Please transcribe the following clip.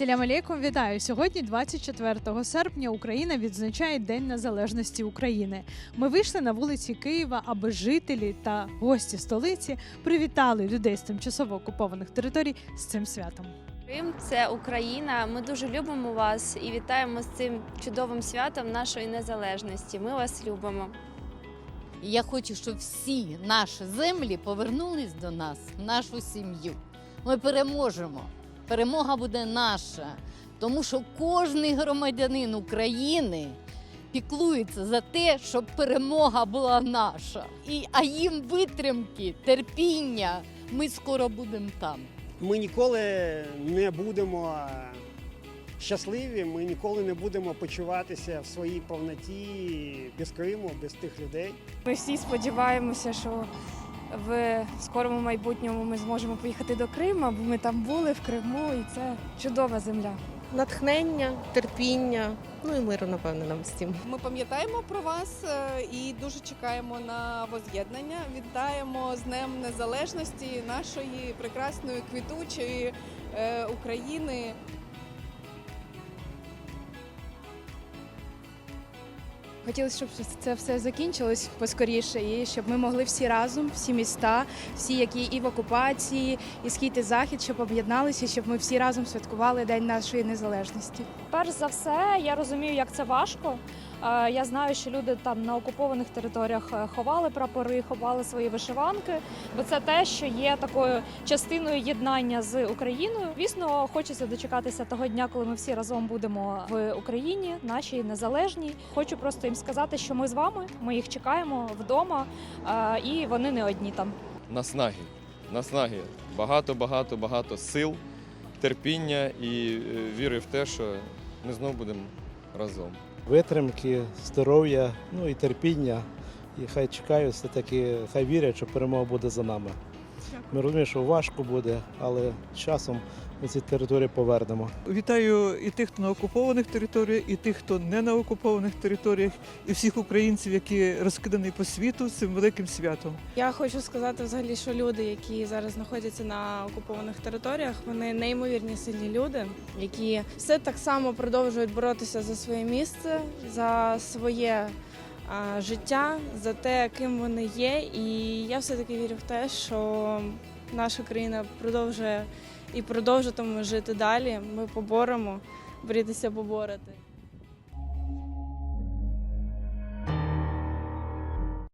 Салям алейкум, вітаю! Сьогодні, 24 серпня, Україна відзначає День Незалежності України. Ми вийшли на вулиці Києва, аби жителі та гості столиці привітали людей з тимчасово окупованих територій з цим святом. Крим це Україна. Ми дуже любимо вас і вітаємо з цим чудовим святом нашої незалежності. Ми вас любимо. Я хочу, щоб всі наші землі повернулись до нас, в нашу сім'ю. Ми переможемо. Перемога буде наша, тому що кожен громадянин України піклується за те, щоб перемога була наша. І, а їм витримки, терпіння. Ми скоро будемо там. ми ніколи не будемо щасливі, ми ніколи не будемо почуватися в своїй повноті без Криму, без тих людей. Ми всі сподіваємося, що в скорому майбутньому ми зможемо поїхати до Криму, бо ми там були в Криму, і це чудова земля. натхнення, терпіння, ну і миру, напевно, нам всім. Ми пам'ятаємо про вас е, і дуже чекаємо на воз'єднання. Вітаємо з Днем Незалежності нашої прекрасної квітучої е, України. Хотілося, щоб це все закінчилось поскоріше, і щоб ми могли всі разом, всі міста, всі, які і в окупації, і схід і захід, щоб об'єдналися, щоб ми всі разом святкували День нашої незалежності. Перш за все, я розумію, як це важко. Е, Я знаю, що люди там на окупованих територіях е, ховали прапори, ховали свої вишиванки, бо це те, що є такою частиною єднання з Україною. Звісно, хочеться дочекатися того дня, коли ми всі разом будемо в Україні, нашій незалежній. Хочу просто їм сказати, що ми з вами, ми їх чекаємо вдома, е, і вони не одні там. наснаги. Наснаги. Багато, багато, багато сил, терпіння і е, віри в те, що ми знову будемо разом. витримки, здоров'я, ну і терпіння. І хай чекають, все-таки хай вірять, що перемога буде за нами. Ми розуміємо, що важко буде, але з часом ми ці території повернемо. Вітаю і тих, хто на окупованих територіях, і тих, хто не на окупованих територіях, і всіх українців, які розкидані по світу цим великим святом. Я хочу сказати взагалі, що люди, які зараз знаходяться на окупованих територіях, вони неймовірні сильні люди, які все так само продовжують боротися за своє місце, за своє життя, за те, ким вони є. І я все таки вірю в те, що наша країна продовжує і продовжитиме жити далі. Ми поборемо, борітися поборити.